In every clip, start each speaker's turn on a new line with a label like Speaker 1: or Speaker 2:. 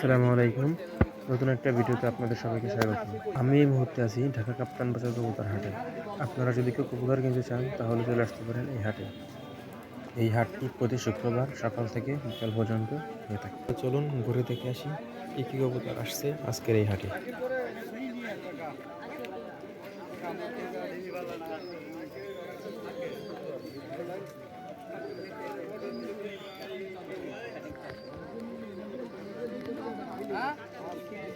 Speaker 1: আসসালামু আলাইকুম। নতুন একটা ভিডিওতে আপনাদের সবাইকে স্বাগত। আমি এই মুহূর্তে আছি ঢাকা কাপ্তান বাজার কবুতর হাটে। আপনারা যদি কেউ কবুতর কিনতে চান, তাহলে চলে আসতে পারেন এই হাটে। এই হাটটি প্রতি শুক্রবার সকাল থেকে বিকাল পর্যন্ত হয়ে থাকে। চলুন ঘুরে দেখে আসি কী কী কবুতর আসছে আজকের এই হাটে।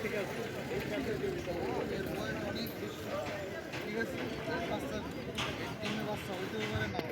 Speaker 1: ঠিক আছে ঠিক আছে বাচ্চা হইতে পারে না।